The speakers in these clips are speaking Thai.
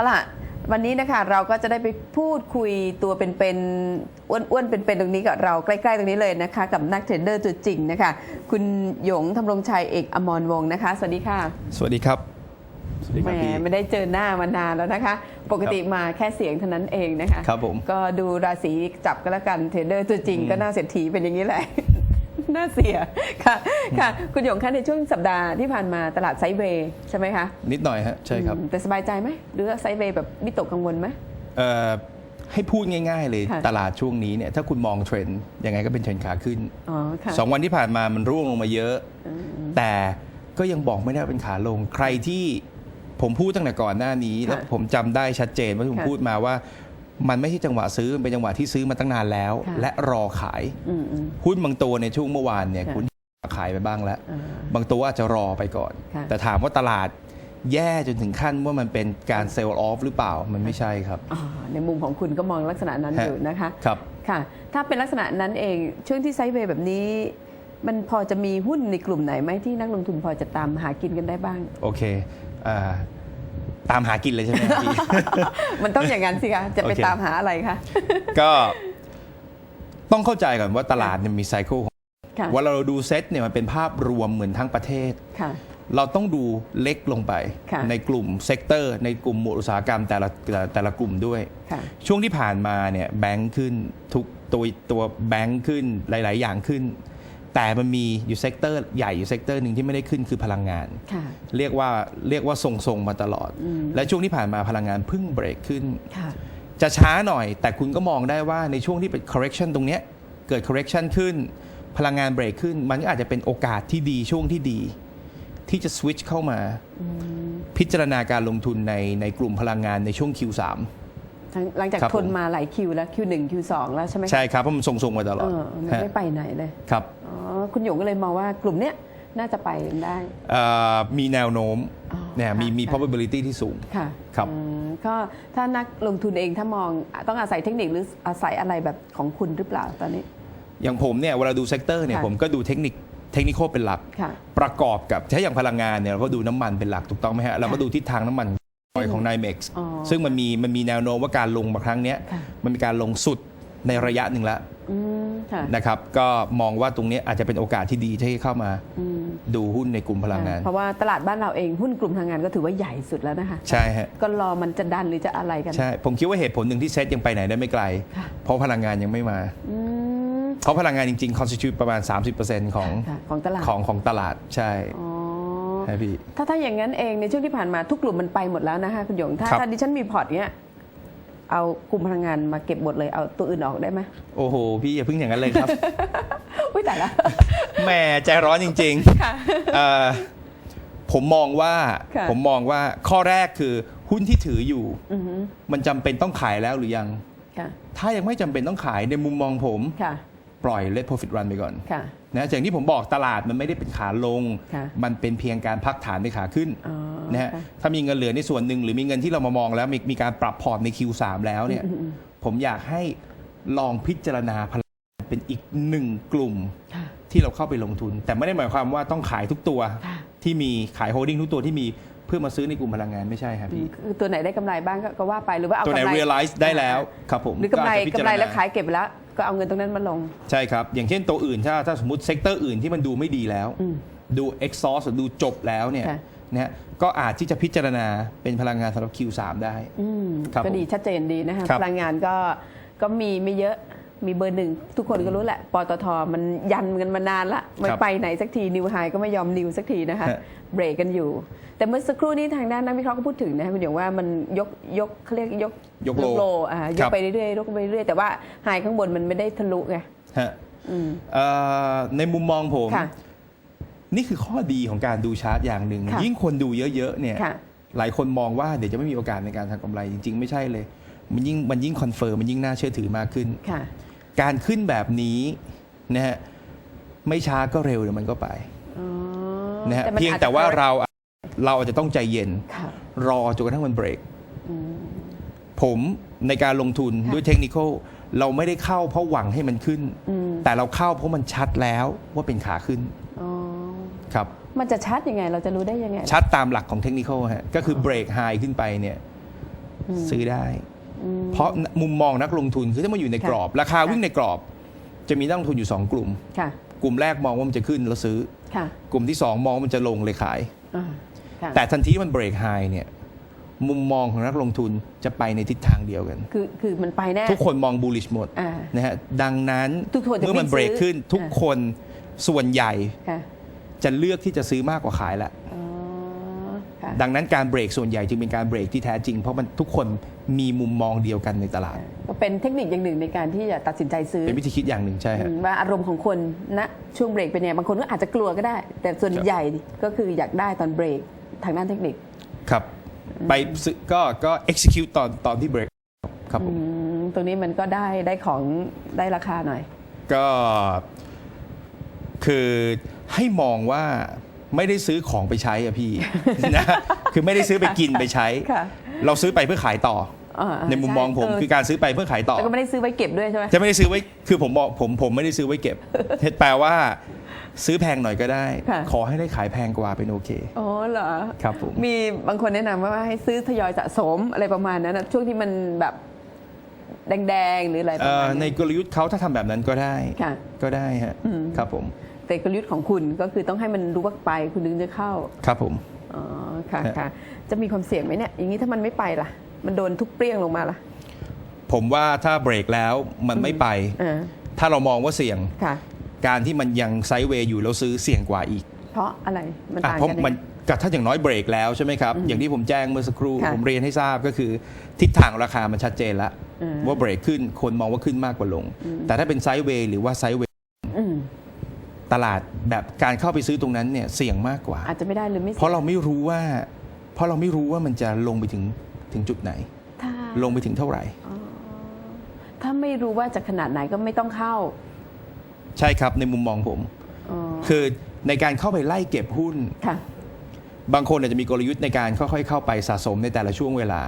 เอาล่ะ วันนี้นะคะเราก็จะได้ไปพูดคุยตัวเป็นๆอ้วนๆเป็นๆตรงนี้กับเราใกล้ๆตรงนี้เลยนะคะ กับนักเทรดเดอร์ตัวจริงนะคะ คุณหยงทำรงชัยเอกอมรวงศ์นะคะ สวัสดีค่ะ สวัสดีครับสวัสดีแหครับมพี่ ไม่ได้เจอหน้ามานานแล้วนะคะ ปกติมาแค่เสียงเท่านั้นเองนะคะครับผม ก็ดูราศีจับก็แล้วกันเทรดเดอร์ตัวจริงก็น่าเสียทีเป็นอย่างนี้แหละ น่าเสียค่ะค่ะ คุณหยงคะในช่วงสัปดาห์ที่ผ่านมาตลาดไซด์เวย์ใช่ไหมคะนิดหน่อยฮะใช่ครับอืมแต่สบายใจไหมหรือว่าไซด์เวย์แบบวิตกกังวลไหมเอ่อให้พูดง่าย ๆ เลยค่ะตลาดช่วงนี้เนี่ยถ้าคุณมองเทรนด์ยังไงก็เป็นเทรนด์ขาขึ้นอ๋อค่ะสองวันที่ผ่านมามันร่วงลงมาเยอะแต่ก็ยังบอกไม่ได้ว่าเป็นขาลงใครที่ผมพูดตั้งแต่ก่อนหน้านี้ค่ะแล้วผมจำได้ชัดเจนว่าผมค่ะพูดมาว่า มันไม่ใช่จังหวะซื้อมันเป็นจังหวะที่ซื้อมาตั้งนานแล้ว ค่ะ และรอขาย อืมอืม หุ้นบางตัวในช่วงเมื่อวานเนี่ยค่ะ คุณขายไปบ้างแล้ว อ่า บางตัวอาจจะรอไปก่อน ค่ะ แต่ถามว่าตลาดแย่จนถึงขั้นว่ามันเป็นการเซลล์ออฟหรือเปล่ามันไม่ใช่ครับ อ่าในมุมของคุณก็มองลักษณะนั้นฮะ อยู่นะคะ ครับ ค่ะ ถ้าเป็นลักษณะนั้นเองช่วงที่ไซด์เวย์แบบนี้ มันพอจะมีหุ้นในกลุ่มไหนไหมที่นักลงทุนพอจะตามหากินกันได้บ้าง โอเคอ่า ตามหากินเลยใช่ไหมครับพี่ มันต้องอย่างนั้นสิคะจะไปโอเค ตามหาอะไรคะก็ต้องเข้าใจก่อนว่าตลาดเนี่ยมีไซเคิลของค่ะว่าเราดูเซตเนี่ยมันเป็นภาพรวมเหมือนทั้งประเทศ ค่ะ เราต้องดูเล็กลงไป ค่ะ ในกลุ่มเซกเตอร์ ในกลุ่มหมวดอุตสาหกรรมแต่ละแต่แต่ละกลุ่มด้วย ค่ะ ช่วงที่ผ่านมาเนี่ยแบงค์ขึ้นทุกตัวตัวแบงค์ขึ้นหลาย ๆ อย่างขึ้น แต่มันมีอยู่เซกเตอร์ใหญ่อยู่เซกเตอร์หนึ่งที่ไม่ได้ขึ้นคือพลังงานค่ะเรียกว่าเรียกว่าทรงๆมาตลอดอืมและช่วงที่ผ่านมาพลังงานเพิ่งเบรกขึ้นค่ะจะช้าหน่อย แต่คุณก็มองได้ว่าในช่วงที่เป็น correction ตรงเนี้ยเกิด correction ขึ้น พลังงานเบรกขึ้น มันก็อาจจะเป็นโอกาสที่ดีช่วงที่ดี ที่จะ switch เข้ามา พิจารณาการลงทุนในในกลุ่มพลังงานในช่วง Q3 ทั้งหลังจากครับทนผมมาหลายคิวแล้วคิวหนึ่งคิวสองแล้วใช่ไหมคะใช่ครับเพราะมันทรงๆมาตลเออดอมันฮะไม่ไปไหนเลยครับอ๋อ คุณหยงก็เลยมองว่ากลุ่มเนี้ยน่าจะไปได้เอ่อมีแนวโน้มอ๋อเนี่ยมีค่ะมีค่ะ probability ที่สูงค่ะครับอืมก็ถ้านักลงทุนเองถ้ามองต้องอาศัยเทคนิคหรืออาศัยอะไรแบบของคุณหรือเปล่าตอนนี้ อย่างผมเนี่ยเวลาดูเซกเตอร์เนี่ยค่ะผมก็ดูเทคนิคเทคนิคเป็นหลักค่ะประกอบกับถ้าอย่างพลังงานเนี่ยเราก็ดูน้ำมันเป็นหลักถูกต้องไหมฮะเราก็ดูทิศทางน้ำมันของ NYMEX อ๋อซึ่งมันมีมันมีแนวโน้มว่าการลงมาครั้งเนี้ยค่ะมันมีการลงสุดในระยะหนึ่งแล้วอืมค่ะ นะครับ ก็มองว่าตรงเนี้ยอาจจะเป็นโอกาสที่ดีที่เข้ามาอืมดูหุ้นในกลุ่มพลังงาน เพราะว่าตลาดบ้านเราเองหุ้นกลุ่มพลังงานก็ถือว่าใหญ่สุดแล้วนะคะใช่ฮะก็รอมันจะดันหรือจะอะไรกันใช่ผมคิดว่าเหตุผลหนึ่งที่เซ็ตยังไปไหนได้ไม่ไกลค่ะเพราะพลังงานยังไม่มาอืมเพราะพลังงานจริงๆ constitute ประมาณ 30%ของค่ะของตลาดของของตลาดใช่อ๋อใช่พี่ถ้าถ้าอย่างนั้นเองในช่วงที่ผ่านมาทุกกลุ่มมันไปหมดแล้วนะคะคุณหยงถ้าครับถ้าดิฉันมีพอร์ตเนี้ย เอากลุ่มพลังงานมาเก็บหมดเลยเอาตัวอื่นออกได้ไหมโอ้โห พี่อย่าเพิ่งอย่างนั้นเลยครับ อุ้ยแต่ละแหม่ใจร้อนจริงค่ะๆเอ่อผมมองว่าค่ะผมมองว่าข้อแรกคือหุ้นที่ถืออยู่อือฮึมันจำเป็นต้องขายแล้วหรือยังค่ะถ้ายังไม่จำเป็นต้องขายในมุมมองผมค่ะปล่อย let profit run ไปก่อนค่ะ นะอย่างที่ผมบอกตลาดมันไม่ได้เป็นขาลง ค่ะมันเป็นเพียงการพักฐานในขาขึ้นอ๋อนะฮะค่ถ้ามีเงินเหลือในส่วนหนึ่งหรือมีเงินที่เรามามองแล้วมีมีการปรับพอร์ตใน Q3 แล้วเนี่ยอืมอืมผมอยากให้ลองพิจารณาพลังงานเป็นอีกหนึ่งกลุ่ม ค่ะ ที่เราเข้าไปลงทุน แต่ไม่ได้หมายความว่าต้องขายทุกตัวค่ะ ที่มีขายโฮลดิ้งทุกตัวที่มีเพื่อมาซื้อในกลุ่มพลังงานไม่ใช่ครับอืมพี่คือตัวไหนได้กำไรบ้างก็ก็ว่าไปหรือว่าเอาตัวไหน กำไร realize ได้แล้วครับผมหรือกำไรอาจจะพิจกำณา ไรแล้วขายเก็บไปแล้ว ก็เอาเงินตรงนั้นมาลง ใช่ครับ อย่างเช่นตัวอื่นถ้าถ้าสมมติเซกเตอร์อื่นที่มันดูไม่ดีแล้วอืมดู exhaust หรือดูจบแล้วเนี่ยค่ะนะฮะก็อาจที่จะพิจารณาเป็นพลังงานสำหรับ Q3 ได้อืมครับก็ดีผมชัดเจนดีนะคะครับพลังงานก็ก็มีไม่เยอะ มีเบอร์หนึ่งทุกคนก็รู้แหละปตทมันยันกันมานานละไม่ครับไปไหนสักทีนิวไฮก็ไม่ยอมนิวสักทีนะคะฮะเบรกกันอยู่ แต่เมื่อสักครู่นี้ทางด้านนักวิเคราะห์ก็พูดถึงนะคะคุณหยงว่ามันยกยกเขาเรียกยกยกโลโลอ่ายครักบไปเรื่อยๆยกไปเรื่อยๆแต่ว่าไฮข้างบนมันไม่ได้ทะลุไงฮะอืมเอ่อในมุมมองผมค่ะนี่คือข้อดีของการดูชาร์ตอย่างหนึ่งค่ะยิ่งคนดูเยอะๆเนี่ยค่ะหลายคนมองว่าเดี๋ยวจะไม่มีโอกาสในการทำกำไรจริง ๆ ไม่ใช่เลย มันยิ่งมันยิ่งคอนเฟิร์มมันยิ่งน่าเชื่อถือมากขึ้นค่ะ การขึ้นแบบนี้นะฮะไม่ช้าก็เร็วเดี๋ยวมันก็ไปอ๋อนะฮะมันเพียงอาจจะแต่ว่าเราเราอาจจะต้องใจเย็น ค่ะรอจนกระทั่งมันเบรก อืม ผมในการลงทุนค่ะด้วยเทคนิคเราไม่ได้เข้าเพราะหวังให้มันขึ้น อืม แต่เราเข้าเพราะมันชัดแล้วว่าเป็นขาขึ้นอ๋อครับ มันจะชัดยังไง เราจะรู้ได้ยังไง ชัดตามหลักของเทคนิคฮะก็คือเบรกไฮขึ้นไปเนี่ย ซื้อได้อืม เพราะมุมมองนักลงทุนคือถ้ามันอยู่ในค่ะกรอบ ราคาค่ะวิ่งในกรอบ จะมีนักลงทุนอยู่ 2 กลุ่มค่ะกลุ่มแรกมองว่ามันจะขึ้นแล้วซื้อค่ะกลุ่มที่ 2 มองว่ามันจะลงเลยขายอ่าค่ะแต่ทันทีที่มันเบรกไฮเนี่ยมุมมองของนักลงทุนจะไปในทิศทางเดียวกัน คือคือมันไปแน่ทุกคนมอง bullish หมดอ่านะฮะดังนั้นทุกคนจะเมื่อมันวิ่งเบรกซื้อขึ้นทุกอ่าคนส่วนใหญ่ค่ะจะเลือกที่จะซื้อมากกว่าขายละอ๋อค่ะ ดังนั้นการเบรกส่วนใหญ่จึงเป็นการเบรกที่แท้จริง เพราะมันทุกคนมีมุมมองเดียวกันในตลาด ก็เป็นเทคนิคอย่างหนึ่งในการที่จะตัดสินใจซื้อ เป็นวิธีคิดอย่างหนึ่งใช่ฮะอืมว่าอารมณ์ของคนณช่วงเบรกเป็นยังไงบางคนก็อาจจะกลัวก็ได้ แต่ส่วนครับใหญ่ก็คืออยากได้ตอนเบรกทางด้านเทคนิคครับไปซื้อก็ก็ execute ตอนตอนที่เบรกครับผมอืมตรงนี้มันก็ได้ได้ของได้ราคาหน่อย ก็คือให้มองว่า ไม่ได้ซื้อของไปใช้อะพี่นะคือไม่ได้ซื้อไปกินไปใช้ ค่ะเราซื้อไปเพื่อขายต่อ อ่าอในมุมมองผมใช่คือการซื้อไปเพื่อขายต่อ แล้วก็ไม่ได้ซื้อไว้เก็บด้วยใช่ไหม จะไม่ได้ซื้อไว้ คือผมบอกผมผมไม่ได้ซื้อไว้เก็บ แปลว่า ซื้อแพงหน่อยก็ได้ ค่ะ ขอให้ได้ขายแพงกว่าเป็นโอเค อ๋อเหรอ ครับผม มีบางคนแนะนำว่าให้ซื้อทยอยสะสมอะไรประมาณนั้นนะช่วงที่มันแบบแดงๆ หรืออะไรประเอ่อมาณในนั้น กลยุทธ์เขาถ้าทำแบบนั้นก็ได้ ค่ะ ก็ได้ฮะอืมครับผม แต่กลยุทธ์ของคุณก็คือต้องให้มันรู้ว่าไปคุณถึงจะเข้า ครับผม อ๋อ ค่ะฮะค่ะจะมีความเสี่ยงไหมเนี่ย อย่างนี้ถ้ามันไม่ไปล่ะ มันโดนทุกเปรี้ยงลงมาล่ะ ผมว่าถ้าเบรกแล้วมันไม่ไปอ่าถ้าเรามองว่าเสี่ยงค่ะการที่มันยังไซด์เวย์อยู่แล้วซื้อเสี่ยงกว่าอีก เพราะอะไร มันอะต่างเพราะกันยังมันไงก็ถ้าอย่างน้อยเบรกแล้วใช่ไหมครับ อย่างที่ผมแจ้งเมื่อสักครู่ค่ะผมเรียนให้ทราบก็คือ ทิศทางราคามันชัดเจนแล้วอืมว่าเบรกขึ้น คนมองว่าขึ้นมากกว่าลง แต่ถ้าเป็นไซด์เวย์หรือว่าไซด์เวย์อืม ตลาดแบบการเข้าไปซื้อตรงนั้นเนี่ยเสี่ยงมากกว่า อาจจะไม่ได้หรือไม่เพราะเราไม่รู้ว่า เพราะเราไม่รู้ว่ามันจะลงไปถึงถึงจุดไหน ถ้าลงไปถึงเท่าไหร่ อ๋อถ้าไม่รู้ว่าจะขนาดไหนก็ไม่ต้องเข้าใช่ครับในมุมมองผม อ๋อคือในการเข้าไปไล่เก็บหุ้น ค่ะ บางคนอาจจะมีกลยุทธ์ในการค่อยๆเข้าไปสะสมในแต่ละช่วงเวลา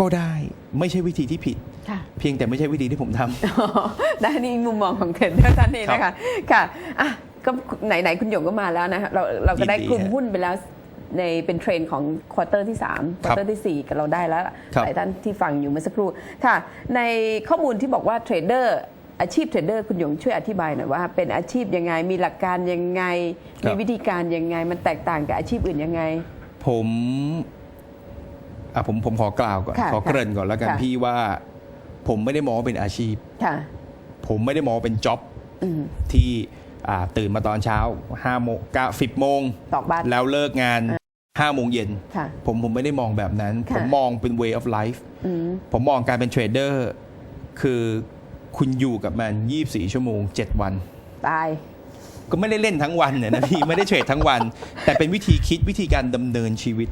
ก็ได้ไม่ใช่วิธีที่ผิดค่ะ เพียงแต่ไม่ใช่วิธีที่ผมทำได้นี่มุมมองของเทรนเดอร์ท่านนี้นะคะค่ะอะก็ไหนๆคุณหยงก็มาแล้วนะเราเราก็ได้ยินดีกลุ่มฮะหุ้นไปแล้วในเป็นเทรนด์ของควอเตอร์ที่3ควอเตอร์ทีสี่4 กับเราได้แล้วครับหลายท่านที่ฟังอยู่เมื่อสักครู่ค่ะ ในข้อมูลที่บอกว่าเทรดเดอร์อาชีพเทรดเดอร์คุณหยงช่วยอธิบายหน่อยว่า เป็นอาชีพยังไงมีหลักการยังไง มีวิธีการยังไง มันแตกต่างกับอาชีพอื่นยังไง ผมอะผมผมขอกล่าวก่อนค่ะขอเกริ่นก่อนแล้วกันค่ะพี่ว่า ผมไม่ได้มองว่าเป็นอาชีพค่ะผมไม่ได้มองว่าเป็นจ็อบอืมที่อ่าตื่นมาตอนเช้า5โมง9 10โมงตอกบัตรแล้วเลิกงาน5โมงเย็นค่ะผมผมไม่ได้มองแบบนั้นค่ะผมมองเป็น way of life อืมผมมองการเป็นเทรดเดอร์คือคุณอยู่กับมัน 24 ชั่วโมง 7 วัน ตาย ก็ไม่ได้เล่นทั้งวันเนี่ยนะพี่ ไม่ได้เทรดทั้งวัน แต่เป็นวิธีคิดวิธีการดำเนินชีวิต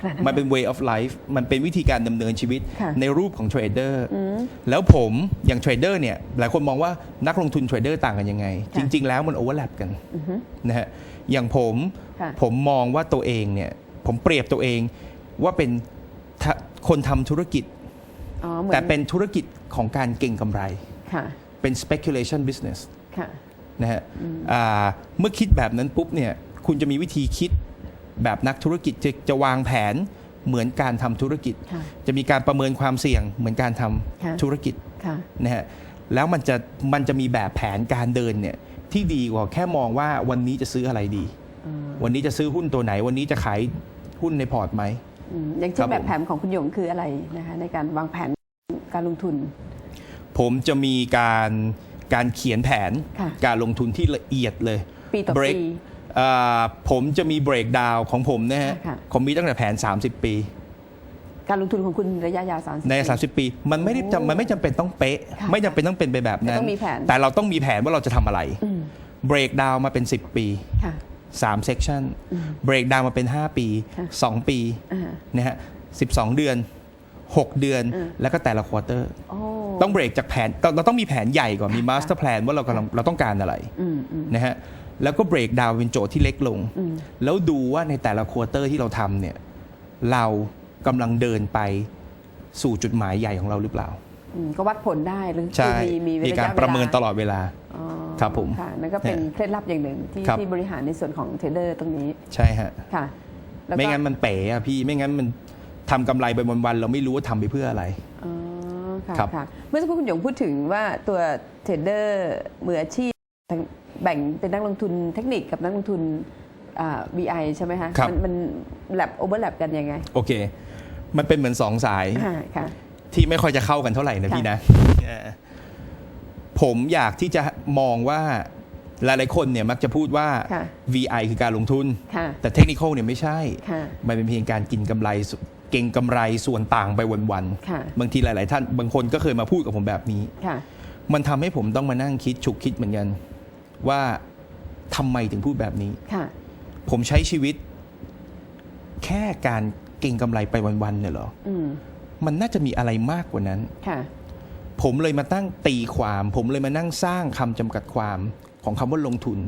ขนาดนั้นมันเป็น way of life มันเป็นวิธีการดำเนินชีวิตค่ะในรูปของเทรดเดอร์แล้วผมอย่างเทรดเดอร์เนี่ยหลายคนมองว่านักลงทุนเทรดเดอร์ต่างกันยังไงจริง ๆ แล้วมันโอเวอร์แลปกันนะฮะอย่างผมค่ะ ผมมองว่าตัวเองเนี่ยผมเปรียบตัวเองว่าเป็นทะคนทำธุรกิจ อ๋อเหมือนแต่เป็นธุรกิจของการเก่งกำไร ค่ะเป็น speculation business ค่ะ นะฮะอ่าเมื่อคิดแบบนั้นปุ๊บเนี่ย คุณจะมีวิธีคิด แบบนักธุรกิจจะจะวางแผนเหมือนการทำธุรกิจค่ะจะมีการประเมินความเสี่ยงเหมือนการทำค่ะธุรกิจค่ะนะฮะแล้วมันจะมันจะมีแบบแผนการเดินเนี่ยที่ดีกว่าแค่มองว่าวันนี้จะซื้ออะไรดี วันนี้จะซื้อหุ้นตัวไหน วันนี้จะขายหุ้นในพอร์ตไหมอืมอย่างครัเช่นบแบบแผนของคุณหยงคืออะไรนะคะในการวางแผนการลงทุน ผมจะมีการการเขียนแผนค่ะการลงทุนที่ละเอียดเลยปีต่อ break ปีอ่า ผมจะมี break down ของผมนะฮะค่ะ ผมมีตั้งแต่แผน 30 ปี การลงทุนของคุณระยะยาวสามสิบ ใน 30 ปี มันไม่ได้จำมันไม่จำเป็นต้องเป๊ะ ค่ะไม่จำเป็นต้องเป็นไปแบบนั้น แต่ต้องมีแผน แต่เราต้องมีแผนว่าเราจะทำอะไร อืม break down มาเป็น 10 ปี ค่ะ3 section break down มาเป็น 5 ปี ค่ะ2 ปีอ่า นะฮะ12 เดือน 6 เดือนอืมแล้วก็แต่ละ quarter โอ้ ต้องเบรกจากแผนเราเราต้องมีแผนใหญ่ก่อนมี master plan ว่าเรากำลังเราต้องการอะไรอืมอืม นะฮะ แล้วก็เบรกดาวเป็นโจทย์ที่เล็กลงอืมแล้วดูว่าในแต่ละควอเตอร์ที่เราทำเนี่ย เรากำลังเดินไปสู่จุดหมายใหญ่ของเราหรือเปล่าอืมก็วัดผลได้หรือใช่คือมีมีมีระการยะประเมินตวลาลอดเวลาอ๋อครับผมค่ะนั่นก็เป็นเนี่ยเคล็ดลับอย่างหนึ่งที่ครับที่บริหารในส่วนของเทรดเดอร์ตรงนี้ ใช่ฮะค่ะแล้วก็ไม่งั้นมันเป๋อะพี่ไม่งั้นมันทำกำไรไปวันๆเราไม่รู้ว่าทำไปเพื่ออะไรอ๋อค่ะครับค่ะเมื่อสักครู่คุณหยงพูดถึงว่าตัวเทรดเดอร์มืออาชีพทั้ง แบ่งเป็นนักลงทุนเทคนิคกับนักลงทุนอ่า VI ใช่ไหมคะครับ มันมันแลบโอเวอร์แลบกันยังไงโอเค มันเป็นเหมือนสองสาย อ่าค่ะ ที่ไม่ค่อยจะเข้ากันเท่าไหร่นะค่ะ พี่นะเออผมอยากที่จะมองว่าหลายๆคนเนี่ยมักจะพูดว่า ค่ะ VI คือการลงทุน ค่ะแต่เทคนิคเนี่ยไม่ใช่ ค่ะ มันเป็นเพียงการกินกำไรสุเก่งกำไรส่วนต่างไปวันค่ะ ๆบางทีหลาย ๆ ท่านบางคนก็เคยมาพูดกับผมแบบนี้ ค่ะ มันทำให้ผมต้องมานั่งคิดฉุกคิดเหมือนกัน ว่าทำไมถึงพูดแบบนี้ค่ะผมใช้ชีวิต แค่การเก่งกำไรไปวันๆเนี่ยเหรออืมมันน่าจะมีอะไรมากกว่านั้นค่ะผมเลยมาตั้งตีความ ผมเลยมานั่งสร้างคำจำกัดความของคำว่าลงทุน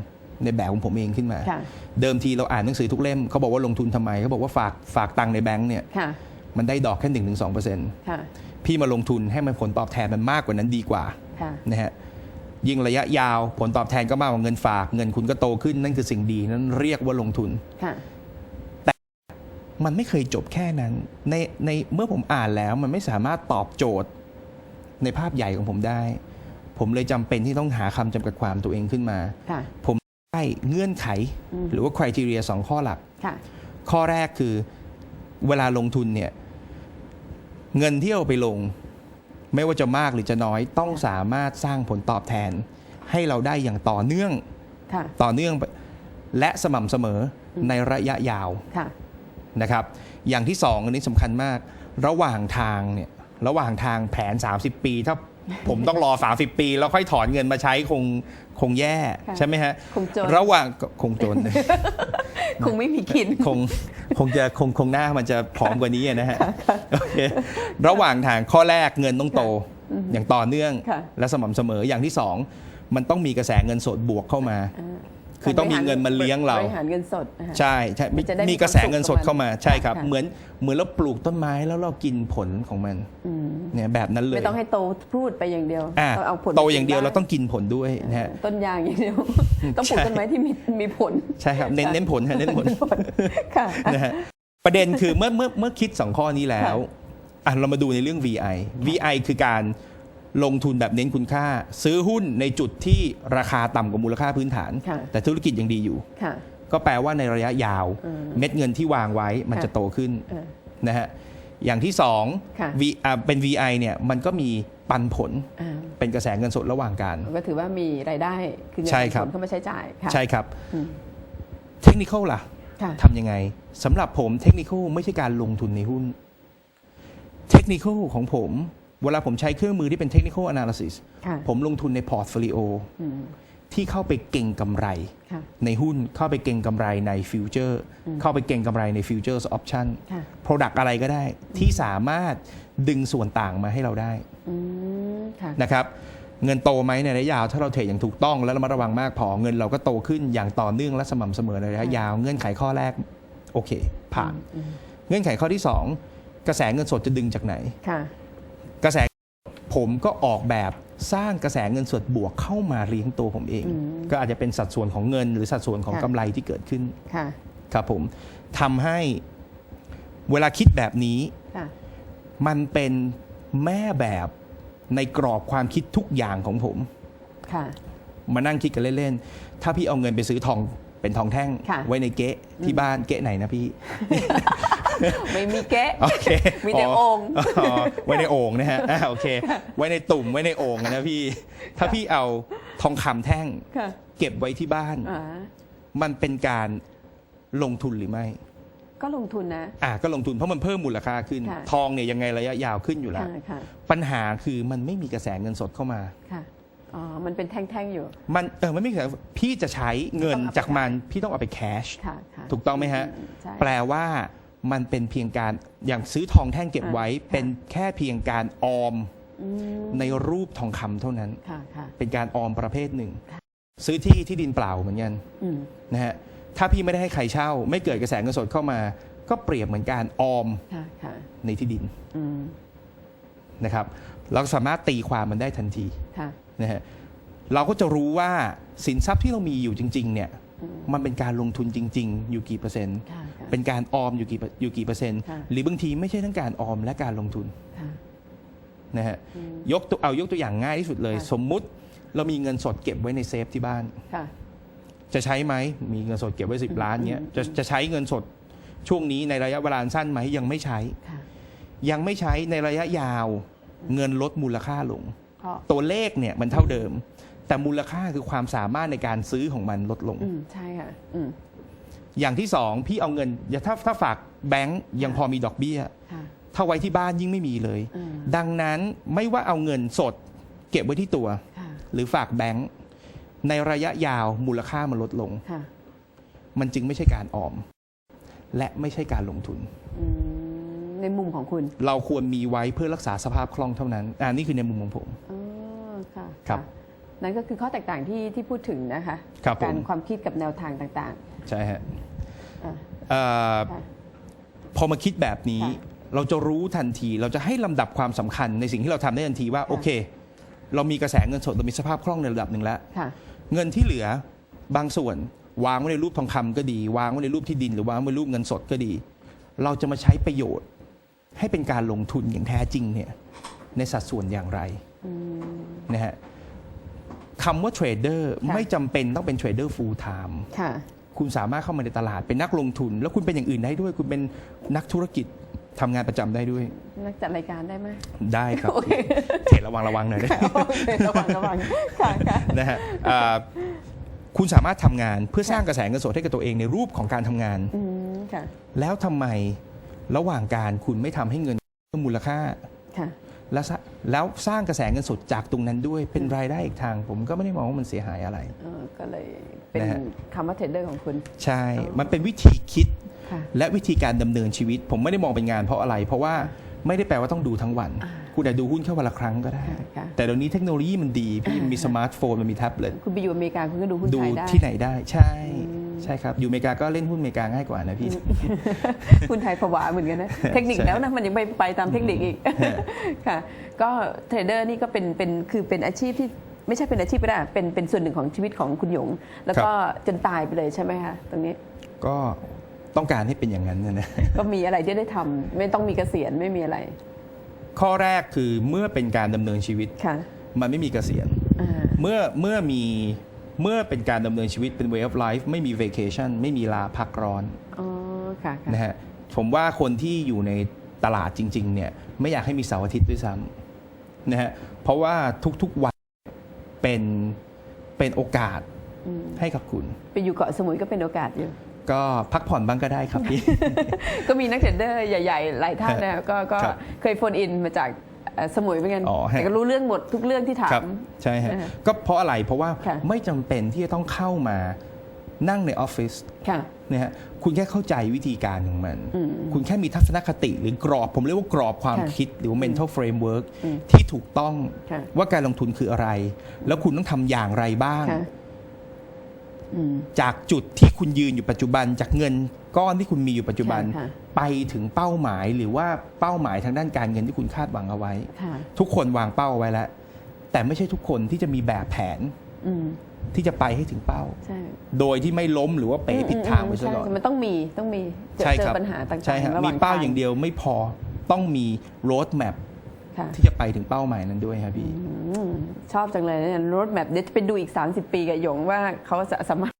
ในแบบของผมเองขึ้นมาค่ะเดิมทีเราอ่านหนังสือทุกเล่มเขาบอกว่าลงทุนทำไมเขาบอกว่าฝากฝากตังค์ในแบงก์เนี่ยค่ะมันได้ดอกแค่หนึ่งถึงสองเปอร์เซ็นต์ค่ะพี่มาลงทุนให้มันผลตอบแทนมันมากกว่านั้นดีกว่าค่ะนะฮะ ยิ่งระยะยาว ผลตอบแทนก็มากกว่าเงินฝาก เงินคุณก็โตขึ้นนั่นคือสิ่งดีนั้นเรียกว่าลงทุนค่ะมันไม่เคยจบแค่นั้น ในในเมื่อผมอ่านแล้วมันไม่สามารถตอบโจทย์ในภาพใหญ่ของผมได้ ผมเลยจำเป็นที่ต้องหาคำจำกัดความตัวเองขึ้นมาค่ะผมได้เงื่อนไขอืมหรือว่าคุณ i เ e ียสองข้อหลักค่ะข้อแรกคือเวลาลงทุนเนี่ย เงินที่เอาไปลง ไม่ว่าจะมากหรือจะน้อยต้องสามารถสร้างผลตอบแทน ให้เราได้อย่างต่อเนื่องค่ะต่อเนื่องและสม่ำเสมอในระยะยาวค่ะนะครับ อย่างที่สองอันนี้สำคัญมาก ระหว่างทางเนี่ยระหว่างทางแผน 30 ปี ถ้าผมต้องรอ 30 ปี แล้วค่อยถอนเงินมาใช้คงคงแย่ค่ะใช่ไหมฮะคงจนระหว่างคงจน คงไม่มีกิน คง คงจะคงคงหน้ามันจะผอมกว่านี้นะฮะโอเคระหว่างทางข้อแรกเงินต้องโตอย่างต่อเนื่องค่ะและสม่ำเสมออย่างที่สองมันต้องมีกระแสเงินสดบวกเข้ามาอ่า คือต้องมีเงินมาเลี้ยงเราบริหารเงินสดนะคะ ใช่ใช่มีมันจะได้มีมีกระแสเงินสดเข้ามาความสุขใช่ครับ ค่ะ เหมือนเหมือนเราปลูกต้นไม้แล้วเรากินผลของมันอืมเนี่ยแบบนั้นเลยไม่ต้องให้โตพูดไปอย่างเดียวอ่าต้องเอาผลโตอย่างเดียวบ้เราต้องกินผลด้วยนะฮะ ต้นยางอย่างเดียว ต้องปลูกใช่ ต้นไม้ที่มีมีผลใช่ครับเน้นเน้นผลฮะเน้นผล ค่ะ นะฮะประเด็นคือเมื่อเมื่อเมื่อคิดสองข้อนี้แล้วอะเรามาดูในเรื่อง VI VI คือการ ลงทุนแบบเน้นคุณค่า ซื้อหุ้นในจุดที่ราคาต่ำกว่ามูลค่าพื้นฐานค่ะแต่ธุรกิจยังดีอยู่ค่ะก็แปลว่าในระยะยาวอืมเม็ดเงินที่วางไว้มันค่ะจะโตขึ้นเออนะฮะอย่างที่สองค่ะ V อะเป็น VI เนี่ยมันก็มีปันผลอ่าเป็นกระแสเงินสดระหว่างการ ก็ถือว่ามีรายได้คือเงินใช่ครับผลเข้ามาใช้จ่ายค่ะใช่ครับอืมเทคนิคล่ะค่ะทำยังไงสำหรับผมเทคนิคไม่ใช่การลงทุนในหุ้น เทคนิคของผม เวลาผมใช้เครื่องมือที่เป็นเทคนิค analysis ค่ะผมลงทุนในพอร์ตโฟลิโออืมที่เข้าไปเก่งกำไรค่ะในหุ้นเข้าไปเก่งกำไรในฟิวเจอร์เข้าไปเก่งกำไรในฟิวเจอร์ออปชั่นค่ะ Product อะไรก็ได้ ที่สามารถดึงส่วนต่างมาให้เราได้อืมค่ะนะครับเงินโตไหมในระยะยาวถ้าเราเทรดอย่างถูกต้องและระมัดระวังมากพอเงินเราก็โตขึ้นอย่างต่อเนื่องและสม่ำเสมอในระยะยาวเงื่อนไขข้อแรกโอเค ผ่านอืมเงื่อนไขข้อที่ 2 กระแสเงินสดจะดึงจากไหนค่ะ กระแสผมก็ออกแบบสร้างกระแสเงินสดบวกเข้ามาเลี้ยงตัวผมเองอืมก็อาจจะเป็นสัดส่วนของเงิน หรือสัดส่วนของค่ะกำไรที่เกิดขึ้นค่ะครับผมทำให้เวลาคิดแบบนี้ค่ะมันเป็นแม่แบบในกรอบความคิดทุกอย่างของผมค่ะมานั่งคิดกันเล่นๆถ้าพี่เอาเงินไปซื้อทอง เป็นทองแท่งค่ะไว้ในเก๊ะที่บ้านเก๊ะไหนนะพี่ ไม่มีเก๊ะโอเคมีแต่โอ่งอ๋อไว้ในโอ่งนะฮะอ่าโอเค ไว้ในตุ่มไว้ในโอ่งนะพี่ ถ้าพี่เอาทองคำแท่งค่ะเก็บไว้ที่บ้านอ่ามันเป็นการลงทุนหรือไม่ ก็ลงทุนนะอ่าก็ลงทุนเพราะมันเพิ่มมูลค่าขึ้นค่ะทองเนี่ยยังไงระยะยาวขึ้นอยู่แล้วค่ะค่ะปัญหาคือมันไม่มีกระแสเงินสดเข้ามาค่ะ อ๋อ มันเป็นแท่งๆอยู่ มันเออมันไม่มีกระแสพี่จะใช้เงินต้องเอาไปจากมันพี่ต้องเอาไปแคชค่ะค่ะถูกต้องไหมฮะ อืใช่ แปลว่ามันเป็นเพียงการอย่างซื้อทองแท่งเก็บไว้ อ่าค่ะ เป็นแค่เพียงการออมอืมในรูปทองคำเท่านั้น ค่ะค่ะ เป็นการออมประเภทหนึ่ง ค่ะ ซื้อที่ที่ดินเปล่าเหมือนกันอืมนะฮะถ้าพี่ไม่ได้ให้ใครเช่า ไม่เกิดกระแสเงินสดเข้ามา ก็เปรียบเหมือนการออมค่ะค่ะในที่ดินอืมนะครับเราสามารถตีความมันได้ทันที ค่ะ นะฮะเราก็จะรู้ว่าสินทรัพย์ที่เรามีอยู่จริง ๆ เนี่ย มันเป็นการลงทุนจริง ๆ อยู่กี่เปอร์เซ็นต์ค่ะค่ะเป็นการออมอยู่กี่อยู่กี่เปอร์เซ็นต์ค่ะหรือบางทีไม่ใช่ทั้งการออมและการลงทุนค่ะนะฮะยกตัวเอายกตัวอย่างง่ายที่สุดเลยค่ะสมมุติเรามีเงินสดเก็บไว้ในเซฟที่บ้านค่ะจะใช้ไหมมีเงินสดเก็บไว้10ล้านเนี้ยอืมจะจะใช้เงินสดช่วงนี้ในระยะเวลาสั้นไหมยังไม่ใช้ค่ะยังไม่ใช้ในระยะยาว เงินลดมูลค่าลงเพราะ ตัวเลขเนี่ยมันเท่าเดิม แต่มูลค่าคือความสามารถในการซื้อของมันลดลง อืมใช่ค่ะอืมอย่างที่สองพี่เอาเงินอย่าถ้าถ้าฝากแบงก์ยังพอมีดอกเบี้ย ค่ะ ถ้าไว้ที่บ้านยิ่งไม่มีเลย อืม ดังนั้นไม่ว่าเอาเงินสด เก็บไว้ที่ตัว ค่ะ หรือฝากแบงก์ในระยะยาวมูลค่ามันลดลง ค่ะ มันจึงไม่ใช่การออม และไม่ใช่การลงทุน อืม ในมุมของคุณเราควรมีไว้เพื่อรักษาสภาพคล่องเท่านั้นอันนี้คือในมุมของผม อ๋อค่ะครับะนั่นก็คือข้อแตกต่างที่ที่พูดถึงนะคะครับผม การความคิดกับแนวทางต่างใช่ฮะๆอะเอ่อค่ะ พอมาคิดแบบนี้ ค่ะเราจะรู้ทันที เราจะให้ลำดับความสำคัญในสิ่งที่เราทำได้ทันทีว่า ค่ะ โอเค เรามีกระแสเงินสดเรามีสภาพคล่องในระดับหนึ่งแล้ว ค่ะ เงินที่เหลือบางส่วน วางไว้ในรูปทองคำก็ดี วางไว้ในรูปที่ดิน หรือวางไว้ในรูปเงินสดก็ดี เราจะมาใช้ประโยชน์ ให้เป็นการลงทุนอย่างแท้จริงเนี่ยในสัดส่วนอย่างไรอืมนะฮะคำว่าเทรดเดอร์ค่ะไม่จำเป็นต้องเป็นเทรดเดอร์ฟูลไทม์ค่ะคุณสามารถเข้ามาในตลาดเป็นนักลงทุน แล้วคุณเป็นอย่างอื่นได้ด้วย คุณเป็นนักธุรกิจทำงานประจำได้ด้วย นักจัดรายการได้ไหมได้ครับโอเคเทรดระวังระวังหน่อยนะโอเคระวังระวังค่ะค่ะนะฮะอ่าคุณสามารถทำงานเพื่อสร้างกระแสเงินสดให้กับตัวเองในรูปของการทำงานอืมค่ะแล้วทำไม ระหว่างการคุณไม่ทำให้เงินเพิ่มมูลค่าค่ะแล้วสร้างแล้วสร้างกระแสเงินสดจากตรงนั้นด้วยเป็นรายได้อีกทาง ผมก็ไม่ได้มองว่ามันเสียหายอะไรเออก็เลยเป็นนะฮะคำว่าเทรดเดอร์ของคุณ ใช่อ๋อมันเป็นวิธีคิดค่ะและวิธีการดำเนินชีวิต ผมไม่ได้มองเป็นงานเพราะอะไร เพราะว่าไม่ได้แปลว่าต้องดูทั้งวันอ่าคุณอาจดูหุ้นแค่วันละครั้งก็ได้ค่ะค่ะแต่เดี๋ยวนี้เทคโนโลยีมันดี พี่มันมีสมาร์ทโฟนมันมีแท็บเล็ตคุณไปอยู่อเมริกาคุณก็ดูหุ้นดูไทยได้ที่ไหนได้ใช่อืม ใช่ครับ อยู่อเมริกาก็เล่นหุ้นอเมริกาง่ายกว่านะพี่หุ้นไทยผวาเหมือนกันนะ เทคนิคใช่แล้วนะ มันยังไปไปตามเทคนิคอีกค่ะ ก็เทรดเดอร์นี่ก็เป็นเป็นคือเป็นอาชีพที่ไม่ใช่เป็นอาชีพก็ได้เป็นเป็นส่วนหนึ่งของชีวิตของคุณหยง แล้วก็จนตายไปเลยใช่ไหมคะตรงนี้ ก็ต้องการให้เป็นอย่างนั้นนะนะก็มีอะไรที่ได้ทำไม่ต้องมีเกษียณไม่มีอะไร ข้อแรกคือเมื่อเป็นการดำเนินชีวิตค่ะมันไม่มีเกษียณอ่าเมื่อเมื่อมี เมื่อเป็นการดำเนินชีวิตเป็น way of life ไม่มี vacation ไม่มีลาพักร้อนอ๋อค่ะค่ะนะฮะผมว่าคนที่อยู่ในตลาดจริง ๆ เนี่ยไม่อยากให้มีเสาร์อาทิตย์ด้วยซ้ำนะฮะเพราะว่าทุกๆวันเป็นเป็นโอกาสอืมให้กับคุณ ไปอยู่เกาะสมุยก็เป็นโอกาสอยู่ ก็พักผ่อนบ้างก็ได้ครับพี่ ก็มีนักเทรดเดอร์ใหญ่ ๆ หลายท่านนะก็ก็ครับเคยโฟนอินมาจากเอ่อ สมุยเหมือนกันอ๋อฮะแต่ก็รู้เรื่องหมดทุกเรื่องที่ถาครับมใช่ฮะอ่าก็เพราะอะไรเพราะว่าค่ะไม่จำเป็นที่จะต้องเข้ามานั่งในออฟฟิศค่ะนะฮะคุณแค่เข้าใจวิธีการของมันอืมคุณแค่มีทัศนคติหรือกรอบ ผมเรียกว่ากรอบความค่ะคิดหรือว่า mental framework อืมที่ถูกต้องค่ะว่าการลงทุนคืออะไร แล้วคุณต้องทำอย่างไรบ้างค่ะอืม จากจุดที่คุณยืนอยู่ปัจจุบัน จากเงินก้อนที่คุณมีอยู่ปัจจุบันค่ะไปถึงเป้าหมายหรือว่าเป้าหมายทางด้านการเงินที่คุณคาดหวังเอาไว้ค่ะทุกคนวางเป้าเอาไว้แล้ว แต่ไม่ใช่ทุกคนที่จะมีแบบแผนอืมที่จะไปให้ถึงเป้าใช่โดยที่ไม่ล้มหรือว่าเป๋ผิดทางไปอืมตลอดใช่มันต้องมีต้องมีเจอใช่เจคอรับปัญหาต่างใช่ฮะๆระหมีว่างเป้าทอย่างเดียวไม่พอต้องมี road map ค่ะ ที่จะไปถึงเป้าหมายนั้นด้วยครับพี่อืมชอบจังเลยเนี่ยรถแมพเดี๋ยวจะไปดูอีก 30 ปีกับหยงว่าเขาจะสามารถสำเร็จหรือ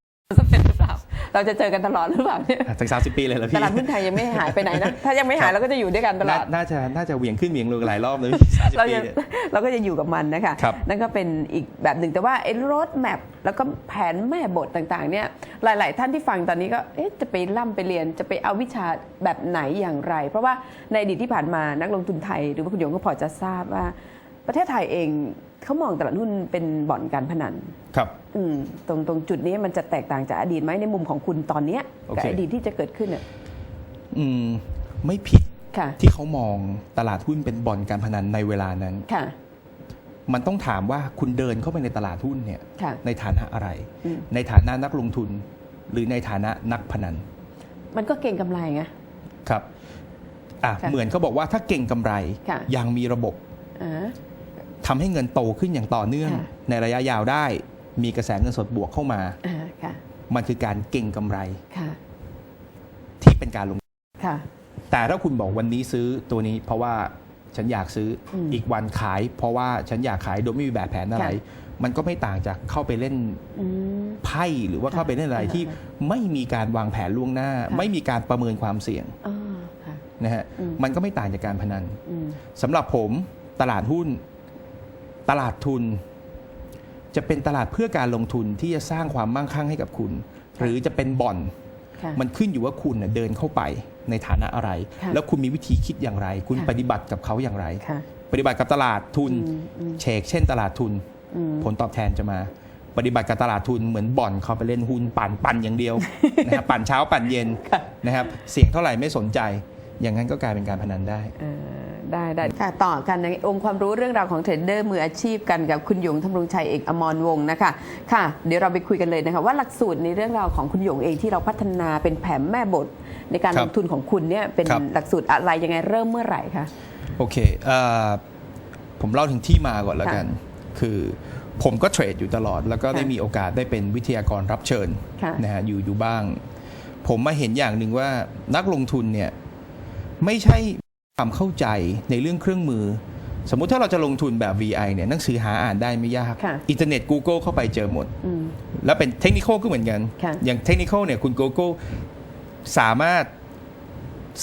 เปล่าเราจะเจอกันตลอดหรือเปล่าเนี่ยถึงสามสิบปีเลยเหรอตพี่ลาดหุ้นไทยยังไม่หายไปไหนนะถ้ายังไม่หายเราก็จะอยู่ด้วยกันตลอดน่าน่าจะน่าจะเหวี่ยงขึ้นเหวี่ยงลงหลายรอบเลยสามสิบเราปีจะเนี่ยเราก็จะอยู่กับมันนะคะครับนั่นก็เป็นอีกแบบหนึ่งแต่ว่าไอ้รถแมพแล้วก็แผนแม่บทต่างๆเนี่ยหลาย ๆ ท่านที่ฟังตอนนี้ก็เอ๊ะจะไปล่ำไปเรียนจะไปเอาวิชาแบบไหนอย่างไร เพราะว่าในอดีตที่ผ่านมานักลงทุนไทย หรือว่าคุณหยงก็พอจะทราบว่าประเทศไทยเอง เขามองตลาดหุ้นเป็นบ่อนการพนันครับอืมตรงตรงจุดนี้มันจะแตกต่างจากอดีตไหมในมุมของคุณตอนเนี้ยโอเคกับอดีตที่จะเกิดขึ้นเนี่ยอืมไม่ผิดค่ะที่เขามองตลาดหุ้นเป็นบ่อนการพนันในเวลานั้นค่ะมันต้องถามว่าคุณเดินเข้าไปในตลาดหุ้นเนี่ยค่ะในฐานะอะไรอืมในฐานะนักลงทุน หรือในฐานะนักพนัน มันก็เก่งกำไรไงครับอะค่ะเหมือนเขาบอกว่าถ้าเก่งกำไรค่ะยังมีระบบ อ่าทำให้เงินโตขึ้นอย่างต่อเนื่องค่ะในระยะยาวได้ มีกระแสเงินสดบวกเข้ามาอ่าค่ะมันคือการเก่งกำไรค่ะที่เป็นการลงค่ะแต่ถ้าคุณบอกวันนี้ซื้อตัวนี้เพราะว่าฉันอยากซื้ออมอีกวันขาย เพราะว่าฉันอยากขายโดยไม่มีแบบแผนอะไรค่ะมันก็ไม่ต่างจากเข้าไปเล่นอืมไพ่หรือว่าค่ะเข้าไปเล่นอะไรค่ะที่ไม่มีการวางแผนล่วงหน้าค่ะไม่มีการประเมินความเสี่ยงอ่าค่ะนะฮะอืมมันก็ไม่ต่างจากการพนันอืมสำหรับผมตลาดหุ้น ตลาดทุน จะเป็นตลาดเพื่อการลงทุนที่จะสร้างความมั่งคั่งให้กับคุณ หรือจะเป็นบ่อนค่ะมันขึ้นอยู่ว่าคุณน่ะเดินเข้าไปในฐานะอะไรค่ะแล้วคุณมีวิธีคิดอย่างไร คุณค่ะปฏิบัติกับเขาอย่างไรค่ะปฏิบัติกับตลาดทุนอืมอืมเชกเช่นตลาดทุนอืมผลตอบแทนจะมา ปฏิบัติกับตลาดทุนเหมือนบ่อนเขาไปเล่นหุ้นปั่นปั่นอย่างเดียวนะครับปั่นเช้าปั่นเย็นค่ะนะครับเสี่ยงเท่าไหร่ไม่สนใจ อย่างนั้นก็กลายเป็นการพนันได้เอ่อ ได้ได้ค่ะต่อกันในองค์ความรู้เรื่องราวของเทรดเดอร์มืออาชีพกันกับคุณหยงธำรงชัยเอกอมรวงศ์นะคะค่ะ เดี๋ยวเราไปคุยกันเลยนะคะ ว่าหลักสูตรในเรื่องราวของคุณหยงเองที่เราพัฒนาเป็นแผนแม่บท ในการครัลบงทุนของคุณเนี่ยเป็นครับ หลักสูตรอะไรยังไงเริ่มเมื่อไหร่คะ โอเคเอ่อผมเล่าถึงที่มาก่อนแล้วกัน คือผมก็เทรดอยู่ตลอด แล้วก็ได้ค่ะมีโอกาสได้เป็นวิทยากรรับเชิญค่ะ นะฮะอยู่อยู่บ้าง ผมมาเห็นอย่างหนึ่งว่านักลงทุนเนี่ยไม่ใช่ ความเข้าใจในเรื่องเครื่องมือ สมมุติถ้าเราจะลงทุนแบบ VI เนี่ยหนังสือหาอ่านได้ไม่ยากค่ะอินเทอร์เน็ต Google เข้าไปเจอหมดอืมแล้วเป็นเทคนิคก็เหมือนกันค่ะอย่างเทคนิคเนี่ยคุณ Google สามารถ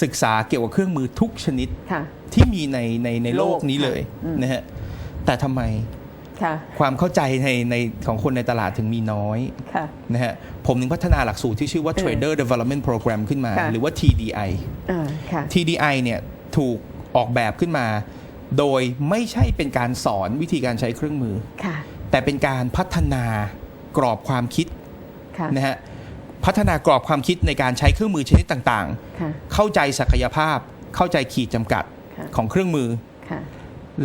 ศึกษาเกี่ยวกับเครื่องมือทุกชนิดค่ะที่มีในในในโลกโลกนี้เลยค่ะอืมนะฮะแต่ทำไมค่ะความเข้าใจในในของคนในตลาดถึงมีน้อยค่ะนะฮะผมถึงพัฒนาหลักสูตรที่ชื่อว่าเออ Trader Development Program ขึ้นมาค่ะหรือว่า TDI อ่าค่ะ TDI เนี่ย ถูกออกแบบขึ้นมา โดยไม่ใช่เป็นการสอนวิธีการใช้เครื่องมือค่ะแต่เป็นการพัฒนากรอบความคิดค่ะนะฮะพัฒนากรอบความคิดในการใช้เครื่องมือชนิดต่างค่ะๆเข้าใจศักยภาพ เข้าใจขีดจำกัดค่ะของเครื่องมือค่ะ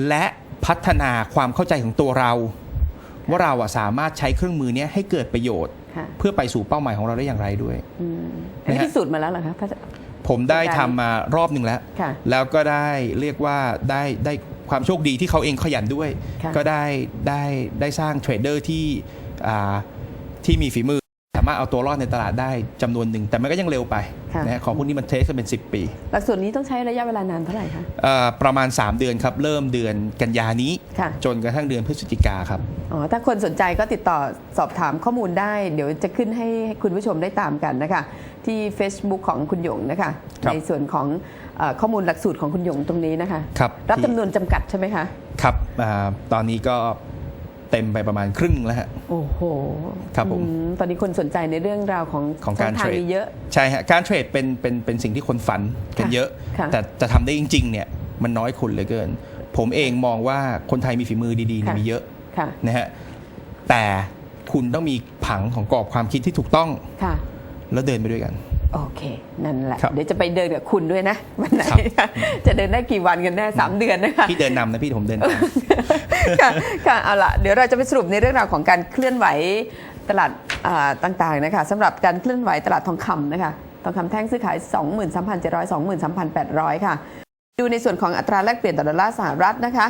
และพัฒนาความเข้าใจของตัวเรา ว่าเราอะสามารถใช้เครื่องมือเนี้ยให้เกิดประโยชน์ค่ะเพื่อไปสู่เป้าหมายของเราได้อย่างไรด้วยอืมอันนี้นะฮะพิสูจน์มาแล้วเหรอคะพระ ผมได้เป็นทำการมารอบหนึ่งแล้ว ค่ะแล้วก็ได้เรียกว่าได้ได้ความโชคดีที่เขาเองขยันด้วย ค่ะ ก็ได้ได้ได้สร้างเทรดเดอร์ที่อ่าที่มีฝีมือ สามารถเอาตัวรอดในตลาดได้จำนวนหนึ่ง แต่มันก็ยังเร็วไปค่ะ นะฮะของพวกนี้มันเทสกันเป็น 10 ปีหลักสูตรนี้ต้องใช้ระยะเวลานานเท่าไหร่คะ เอ่อประมาณ 3 เดือนครับ เริ่มเดือนกันยานี้ ค่ะ จนกระทั่งเดือนพฤศจิกาครับ อ๋อ ถ้าคนสนใจก็ติดต่อสอบถามข้อมูลได้ เดี๋ยวจะขึ้นให้ให้คุณผู้ชมได้ตามกันนะคะ ที่ Facebook ของคุณหยงนะคะ ครับ ในส่วนของเออข้อมูลหลักสูตรของคุณหยงตรงนี้นะคะ ครับรับที่จำนวนจำกัดใช่ไหมคะ ครับอาตอนนี้ก็เต็มไปประมาณครึ่งแล้วฮะ โอ้โหครับผม อืตอนนี้คนสนใจในเรื่องราวของของการช่ทางเทรดนี้เยอะ ใช่ฮะการเทรดเป็นเป็นเป็นสิ่งที่คนฝันกันค่ะเยอะ ค่ะ แต่จะทำได้จริงๆเนี่ยมันน้อยคนเหลือเกิน ผมเองมองว่าคนไทยมีฝีมือดีๆเนี่ยค่ะมีเยอะค่ะ นะฮะแต่คุณต้องมีผังของกรอบความคิดที่ถูกต้อง ค่ะ แล้วเดินไปด้วยกัน โอเค นั่นแหละ ครับเดี๋ยวจะไปเดินกับคุณด้วยนะวันไหน ครับ จะเดินได้กี่วันกันแน่สามเดือนนะคะ พี่เดินนำนะพี่ผมเดินตาม ค่ะค่ะเอาละเดี๋ยวเราจะไปสรุปในเรื่องราวของการเคลื่อนไหวตลาดอ่าต่างๆนะคะสำหรับการเคลื่อนไหวตลาดทองคำนะคะทองคำแท่งซื้อขาย 23,700 23,800 ค่ะ ดูในส่วนของอัตราแลกเปลี่ยนต่อดอลลาร์สหรัฐนะคะ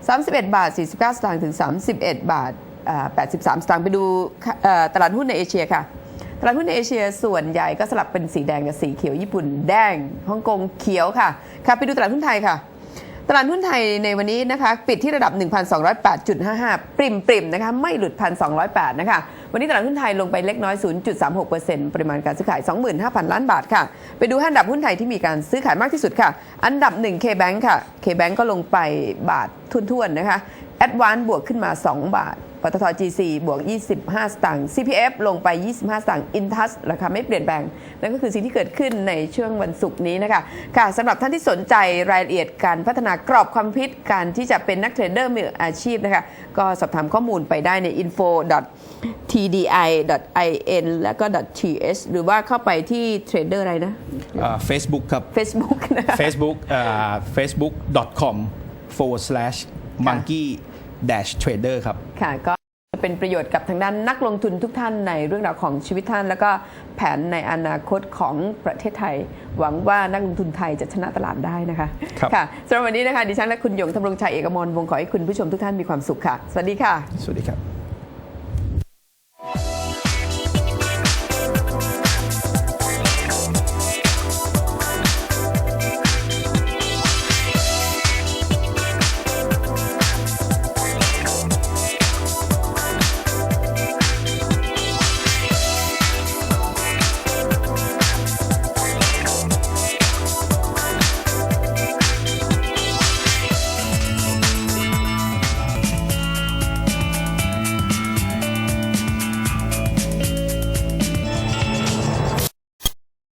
31 บาท 49 สตางค์ถึง 31 บาทอ่า83 สตางค์ไปดูค่ะเอ่อตลาดหุ้นในเอเชียค่ะ ตลาดหุ้นในเอเชียส่วนใหญ่ก็สลับเป็นสีแดงกับสีเขียวญี่ปุ่นแดงฮ่องกงเขียวค่ะค่ะไปดูตลาดหุ้นไทยค่ะตลาดหุ้นไทยในวันนี้นะคะ ปิดที่ระดับ 1,208.55 ปริมปริมนะคะ ไม่หลุด 1,208 นะคะ วันนี้ตลาดหุ้นไทยลงไปเล็กน้อย 0.36%ปริมาณการซื้อขาย 25,000 ล้านบาทค่ะ ไปดูห้านดับหุ้นไทยที่มีการซื้อขายมากที่สุดค่ะ อันดับ 1 K-Bank ค่ะ K-Bank ก็ลงไปบาททุนๆนะคะ Advance บวกขึ้นมา 2 บาท ปตท G4 บวก 25 สตางค์ CPF ลงไป 25 สตางค์ Intus ราคาไม่เปลี่ยนแปลง นั่นก็คือสิ่งที่เกิดขึ้นในช่วงวันศุกร์นี้นะคะ ค่ะสำหรับท่านที่สนใจรายละเอียดการพัฒนากรอบความคิดการที่จะเป็นนักเทรดเดอร์มืออาชีพนะคะ ก็สอบถามข้อมูลไปได้ใน info tdi.in แล้วก็ .th หรือว่าเข้าไปที่เทรดเดอร์อะไรนะเฟซบุ๊กครับ Facebook นะคะ Facebook อ่า facebook.com forward slash monkey dash trader ครับ ค่ะก็เป็นประโยชน์กับทางด้านนักลงทุนทุกท่านในเรื่องราวของชีวิตท่าน แล้วก็แผนในอนาคตของประเทศไทย หวังว่านักลงทุนไทยจะชนะตลาดได้นะคะครับ ค่ะสำหรับวันนี้นะคะดิฉันและคุณหยงธำรงชัยเอกมลวงศ์ขอให้คุณผู้ชมทุกท่านมีความสุขค่ะ สวัสดีค่ะ สวัสดีครับ